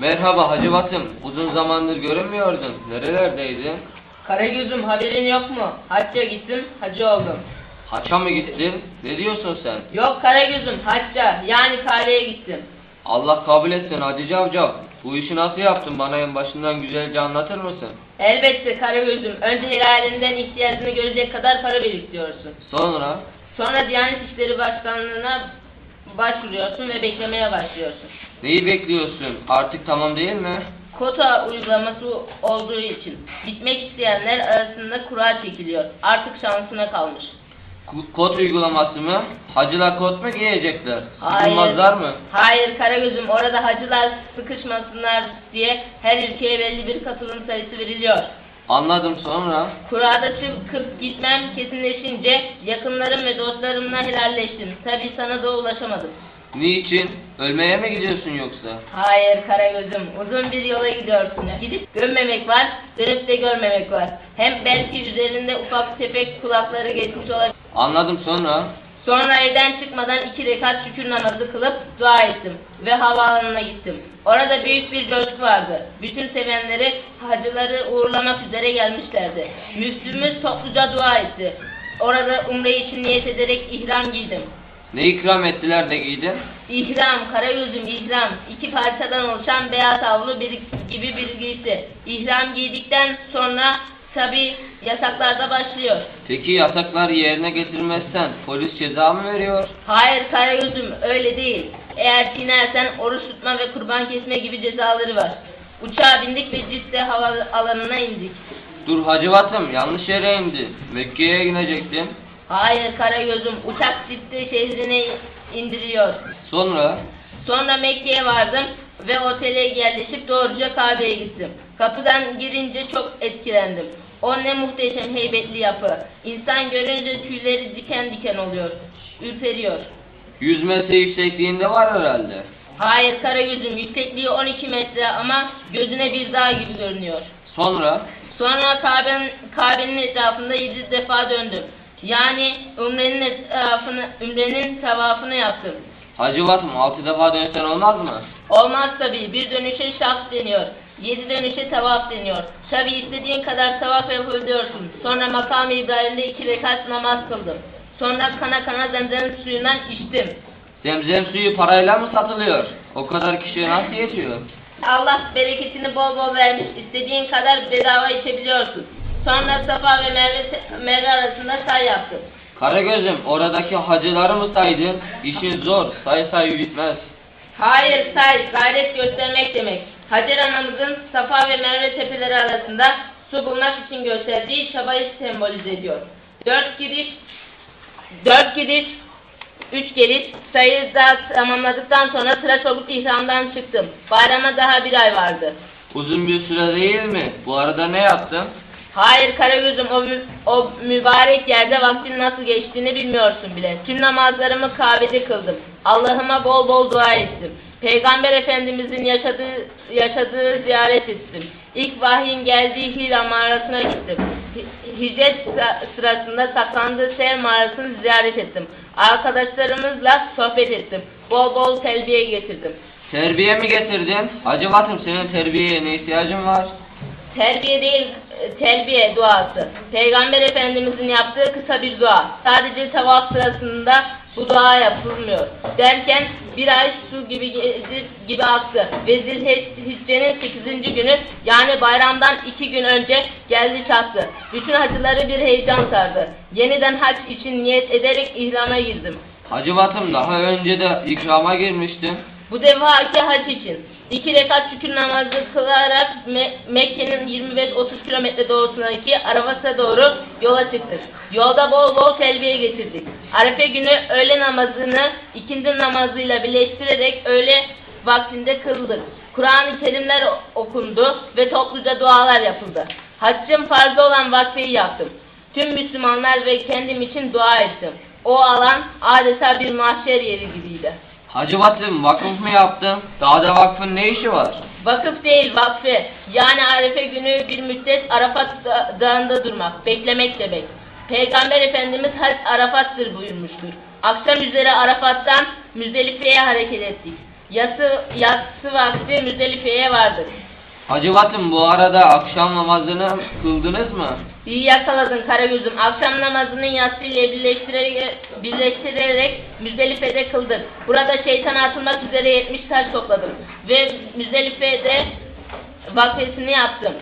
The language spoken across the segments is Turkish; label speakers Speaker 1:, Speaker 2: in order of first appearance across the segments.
Speaker 1: Merhaba Hacı Batım. Uzun zamandır görünmüyordun. Nerelerdeydin?
Speaker 2: Karagöz'üm haberin yok mu? Hacca gittim, hacı oldum.
Speaker 1: Haça mı gittin? Ne diyorsun sen?
Speaker 2: Yok Karagöz'üm hacca yani Kabe'ye gittim.
Speaker 1: Allah kabul etsin Hacı Cavcav. Bu işi nasıl yaptın? Bana en başından güzelce anlatır mısın?
Speaker 2: Elbette Karagöz'üm önce helalinden ihtiyacını görecek kadar para biriktiriyorsun.
Speaker 1: Sonra?
Speaker 2: Sonra Diyanet İşleri Başkanlığı'na başvuruyorsun ve beklemeye başlıyorsun.
Speaker 1: Neyi bekliyorsun? Artık tamam değil mi?
Speaker 2: Kota uygulaması olduğu için gitmek isteyenler arasında kura çekiliyor. Artık şansına kalmış.
Speaker 1: Ku- Kod uygulaması mı? Hacılar kod mu giyecekler? Sıkılmazlar mı?
Speaker 2: Hayır Karagöz'üm orada hacılar sıkışmasınlar diye her ülkeye belli bir katılım sayısı veriliyor.
Speaker 1: Anladım sonra.
Speaker 2: Kurada çıkıp gitmem kesinleşince yakınlarım ve dostlarımla helalleştim. Tabi sana da ulaşamadım.
Speaker 1: Niçin? Ölmeye mi gidiyorsun yoksa?
Speaker 2: Hayır Karagöz'üm uzun bir yola gidiyorsun. Gidip görmemek var, dönüp de görmemek var. Hem belki üzerinde ufak tefek kulakları geçmiş olabilir.
Speaker 1: Anladım sonra.
Speaker 2: Sonra evden çıkmadan iki rekat şükür namazı kılıp dua ettim ve havaalanına gittim. Orada büyük bir coşku vardı. Bütün sevenleri hacıları uğurlamak üzere gelmişlerdi. Müslümümüz topluca dua etti. Orada umre için niyet ederek ihram giydim.
Speaker 1: Ne ikram ettiler de giydin?
Speaker 2: İhram, karagözüm ihram, iki parçadan oluşan beyaz havlu bir, gibi bir giysi. İhram giydikten sonra tabi yasaklar da başlıyor.
Speaker 1: Peki yasaklar yerine getirmezsen polis ceza mı veriyor?
Speaker 2: Hayır Karagöz'üm öyle değil. Eğer çiğnersen oruç tutma ve kurban kesme gibi cezaları var. Uçağa bindik ve Cidde hava alanına indik.
Speaker 1: Dur Hacı Batım yanlış yere indi. Mekke'ye inecektin.
Speaker 2: Hayır Karagöz'üm uçak Cidde şehrine indiriyor.
Speaker 1: Sonra
Speaker 2: Sonra Mekke'ye vardım ve otele yerleşip doğruca Kabe'ye gittim. Kapıdan girince çok etkilendim. O ne muhteşem heybetli yapı. İnsan görünce tüyleri diken diken oluyor. Ürperiyor.
Speaker 1: 100 metre yüksekliğinde var herhalde.
Speaker 2: Hayır Karagöz'üm yüksekliği 12 metre ama gözüne bir dağ gibi görünüyor.
Speaker 1: Sonra
Speaker 2: Sonra Kabe'nin Kabe'nin etrafında 7 defa döndüm. Yani Ümre'nin etrafını, Ümre'nin tavafını yaptım.
Speaker 1: Hacı Batım 6 defa dönsen olmaz mı?
Speaker 2: Olmaz tabii. Bir dönüşe şaf deniyor. Yedi dönüşe tavaf deniyor. Tabii istediğin kadar tavaf yapabiliyorsun. Sonra makam-ı İbrahim'de iki rekat namaz kıldım. Sonra kana kana zemzem suyundan içtim.
Speaker 1: Zemzem suyu parayla mı satılıyor? O kadar kişiye nasıl yetiyor?
Speaker 2: Allah bereketini bol bol vermiş. İstediğin kadar bedava içebiliyorsun. Sonra Safa ve Merve, Merve arasında say yaptım.
Speaker 1: Karagözüm oradaki hacıları mı saydın? İşin zor. Say say bitmez.
Speaker 2: Hayır say, gayret göstermek demek. Hacer anamızın Safa ve Merve tepeleri arasında su bulmak için gösterdiği çabayı sembolize ediyor. Dört giriş, dört giriş, üç geliş sayıyı da tamamladıktan sonra tıraş olup ihramdan çıktım. Bayrama daha bir ay vardı.
Speaker 1: Uzun bir süre değil mi? Bu arada ne yaptın?
Speaker 2: Hayır Karagöz'üm o, mü- o mübarek yerde vaktin nasıl geçtiğini bilmiyorsun bile. Tüm namazlarımı Kabe'de kıldım. Allah'ıma bol bol dua ettim. Peygamber Efendimizin yaşadığı, yaşadığı ziyaret ettim. İlk vahyin geldiği Hira mağarasına gittim. Hi- Hicret sıra- sırasında saklandığı Sev mağarasını ziyaret ettim. Arkadaşlarımızla sohbet ettim. Bol bol telbiye getirdim.
Speaker 1: Terbiye mi getirdin? Batım senin terbiyeye ne ihtiyacın var?
Speaker 2: Terbiye değil, telbiye duası. Peygamber Efendimizin yaptığı kısa bir dua. Sadece tavaf sırasında bu dua yapılmıyor. Derken bir ay su gibi gibi aktı. Ve Zilhicce'nin 8. günü yani bayramdan iki gün önce geldi çattı. Bütün hacıları bir heyecan sardı. Yeniden hac için niyet ederek ihrama girdim.
Speaker 1: Hacı Batım daha önce de ikrama girmiştin.
Speaker 2: Bu defaki hac için iki rekat şükür namazı kılarak Me- Mekke'nin 25-30 kilometre doğusundaki Arafas'a doğru yola çıktık. Yolda bol bol telbiye getirdik. Arefe günü öğle namazını ikindi namazıyla birleştirerek öğle vaktinde kıldık. Kur'an-ı Kerimler okundu ve topluca dualar yapıldı. Haccın farzı olan vakfeyi yaptım. Tüm Müslümanlar ve kendim için dua ettim. O alan adeta bir mahşer yeri gibiydi.
Speaker 1: Hacı Batım vakıf mı yaptın? Dağda vakfın ne işi var?
Speaker 2: Vakıf değil vakfı. Yani Arefe günü bir müddet Arafat da- dağında durmak, beklemek demek. Peygamber Efendimiz Hac Arafat'tır buyurmuştur. Akşam üzere Arafat'tan Müzdelife'ye hareket ettik. Yatsı, yatsı vakti Müzdelife'ye vardık.
Speaker 1: Hacivat'ım bu arada akşam namazını kıldınız mı?
Speaker 2: İyi yakaladın Karagöz'üm. Akşam namazının yatsı ile birleştirerek, birleştirerek Müzdelife'de kıldık. Burada şeytana atılmak üzere 70 taş topladım. Ve Müzdelife'de vakfesini yaptım.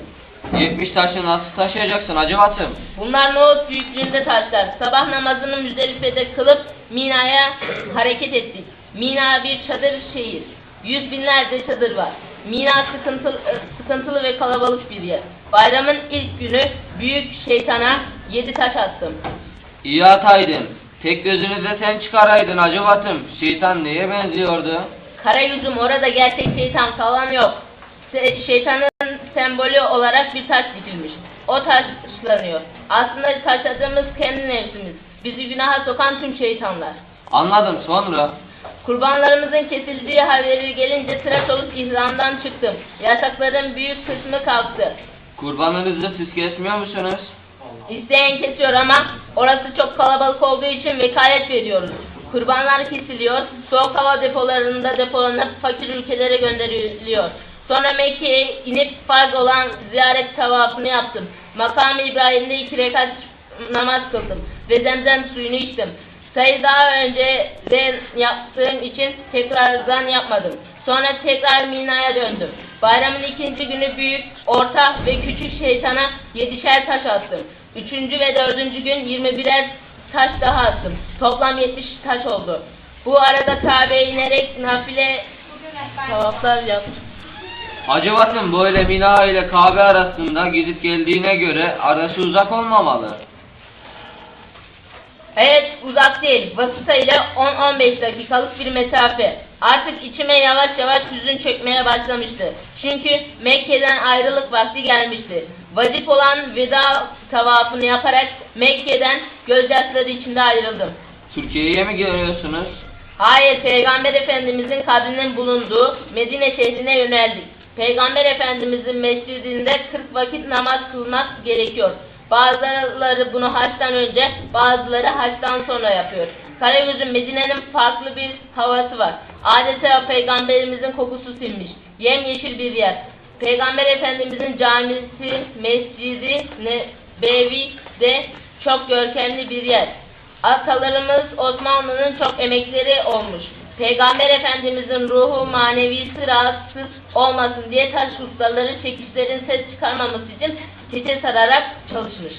Speaker 1: 70 taşı nasıl taşıyacaksın Hacivat'ım?
Speaker 2: Bunlar nohut büyüklüğünde taşlar. Sabah namazını Müzdelife'de kılıp Mina'ya hareket ettik. Mina bir çadır şehir. Yüz binlerce çadır var. Mina sıkıntılı, sıkıntılı ve kalabalık bir yer. Bayramın ilk günü büyük şeytana yedi taş attım.
Speaker 1: İyi ataydın. Tek gözünü de sen çıkaraydın Hacivat'ım. Şeytan neye benziyordu?
Speaker 2: Kara yüzüm orada gerçek şeytan falan yok. Se- şeytanın sembolü olarak bir taş dikilmiş. O taşlanıyor. Aslında taşladığımız kendi nefsimiz. Bizi günaha sokan tüm şeytanlar.
Speaker 1: Anladım sonra.
Speaker 2: Kurbanlarımızın kesildiği haberi gelince tıraş olup ihramdan çıktım. Yasakların büyük kısmı kalktı.
Speaker 1: Kurbanınızı siz kesmiyor musunuz?
Speaker 2: İsteyen kesiyor ama orası çok kalabalık olduğu için vekayet veriyoruz. Kurbanlar kesiliyor, soğuk hava depolarında depolanıp fakir ülkelere gönderiliyor. Sonra Mekke'ye inip farz olan ziyaret tavafını yaptım. Makam-ı İbrahim'de iki rekat namaz kıldım ve zemzem suyunu içtim. Sayı daha önce de yaptığım için tekrardan yapmadım. Sonra tekrar Mina'ya döndüm. Bayramın ikinci günü büyük, orta ve küçük şeytana yedişer taş attım. Üçüncü ve dördüncü gün 21'er taş daha attım. Toplam 70 taş oldu. Bu arada Kabe'ye inerek nafile tavaflar yaptım.
Speaker 1: Hacivat'ım böyle Mina ile Kabe arasında gidip geldiğine göre arası uzak olmamalı.
Speaker 2: Evet uzak değil. Vasıta ile 10-15 dakikalık bir mesafe. Artık içime yavaş yavaş hüzün çökmeye başlamıştı. Çünkü Mekke'den ayrılık vakti gelmişti. Vacip olan veda tavafını yaparak Mekke'den gözyaşları içinde ayrıldım.
Speaker 1: Türkiye'ye mi geliyorsunuz?
Speaker 2: Hayır, Peygamber Efendimizin kabrinin bulunduğu Medine şehrine yöneldik. Peygamber Efendimizin mescidinde 40 vakit namaz kılmak gerekiyor. Bazıları bunu haçtan önce, bazıları haçtan sonra yapıyor. Karagöz'ün Medine'nin farklı bir havası var. Adeta Peygamberimizin kokusu silmiş. Yemyeşil bir yer. Peygamber Efendimizin camisi, mescidi, Nebevi de çok görkemli bir yer. Atalarımız Osmanlı'nın çok emekleri olmuş. Peygamber Efendimizin ruhu manevisi rahatsız olmasın diye taş ustaları çekişlerin ses çıkarmaması için çeçe sararak çalışmış.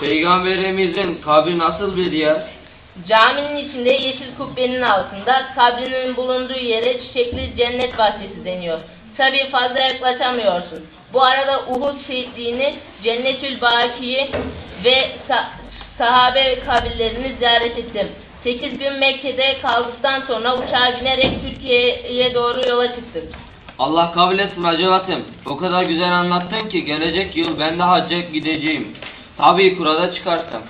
Speaker 1: Peygamberimizin kabri nasıl bir yer?
Speaker 2: Caminin içinde yeşil kubbenin altında kabrinin bulunduğu yere çiçekli cennet bahçesi deniyor. Tabi fazla yaklaşamıyorsun. Bu arada Uhud şehitliğini, Cennetül Baki'yi ve sa- sahabe kabirlerini ziyaret ettim. 8 gün Mekke'de kaldıktan sonra uçağa binerek Türkiye'ye doğru yola çıktık.
Speaker 1: Allah kabul etsin Hacivat'ım. O kadar güzel anlattın ki gelecek yıl ben de hacca gideceğim. Tabii kurada çıkarsam.